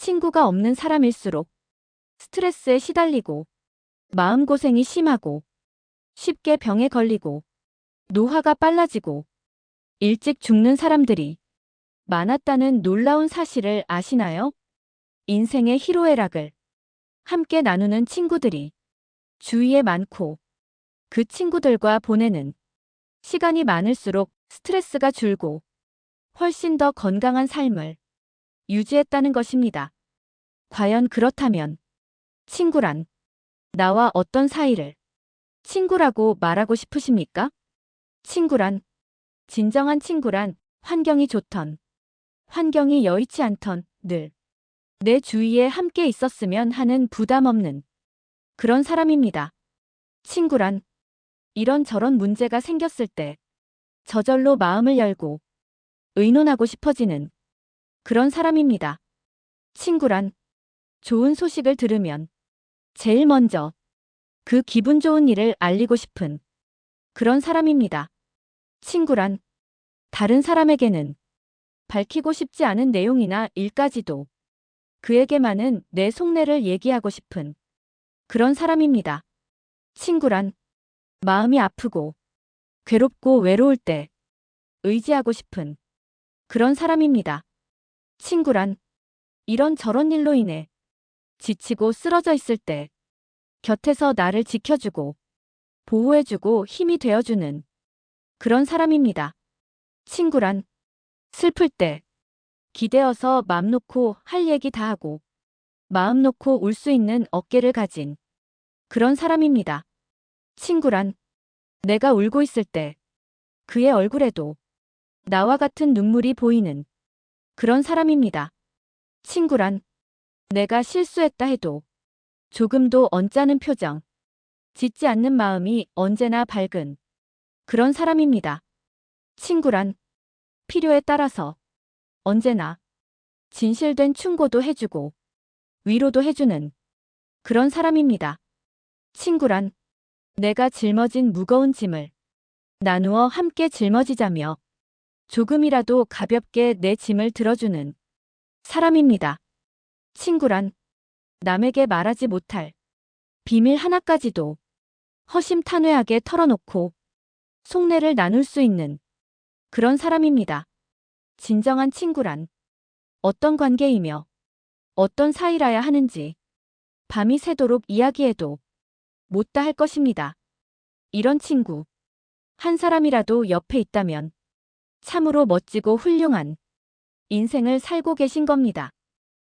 친구가 없는 사람일수록 스트레스에 시달리고 마음고생이 심하고 쉽게 병에 걸리고 노화가 빨라지고 일찍 죽는 사람들이 많았다는 놀라운 사실을 아시나요? 인생의 희로애락을 함께 나누는 친구들이 주위에 많고 그 친구들과 보내는 시간이 많을수록 스트레스가 줄고 훨씬 더 건강한 삶을 유지했다는 것입니다. 과연 그렇다면 친구란 나와 어떤 사이를 친구라고 말하고 싶으십니까? 친구란 진정한 친구란 환경이 좋던 환경이 여의치 않던 늘 내 주위에 함께 있었으면 하는 부담 없는 그런 사람입니다. 친구란 이런저런 문제가 생겼을 때 저절로 마음을 열고 의논하고 싶어지는 그런 사람입니다. 친구란 좋은 소식을 들으면 제일 먼저 그 기분 좋은 일을 알리고 싶은 그런 사람입니다. 친구란 다른 사람에게는 밝히고 싶지 않은 내용이나 일까지도 그에게만은 내 속내를 얘기하고 싶은 그런 사람입니다. 친구란 마음이 아프고 괴롭고 외로울 때 의지하고 싶은 그런 사람입니다. 친구란 이런 저런 일로 인해 지치고 쓰러져 있을 때 곁에서 나를 지켜주고 보호해주고 힘이 되어주는 그런 사람입니다. 친구란 슬플 때 기대어서 맘 놓고 할 얘기 다 하고 마음 놓고 울 수 있는 어깨를 가진 그런 사람입니다. 친구란 내가 울고 있을 때 그의 얼굴에도 나와 같은 눈물이 보이는 그런 사람입니다. 친구란 내가 실수했다 해도 조금도 언짢은 표정, 짓지 않는 마음이 언제나 밝은 그런 사람입니다. 친구란 필요에 따라서 언제나 진실된 충고도 해주고 위로도 해주는 그런 사람입니다. 친구란 내가 짊어진 무거운 짐을 나누어 함께 짊어지자며 조금이라도 가볍게 내 짐을 들어주는 사람입니다. 친구란 남에게 말하지 못할 비밀 하나까지도 허심탄회하게 털어놓고 속내를 나눌 수 있는 그런 사람입니다. 진정한 친구란 어떤 관계이며 어떤 사이라야 하는지 밤이 새도록 이야기해도 못다 할 것입니다. 이런 친구 한 사람이라도 옆에 있다면 참으로 멋지고 훌륭한 인생을 살고 계신 겁니다.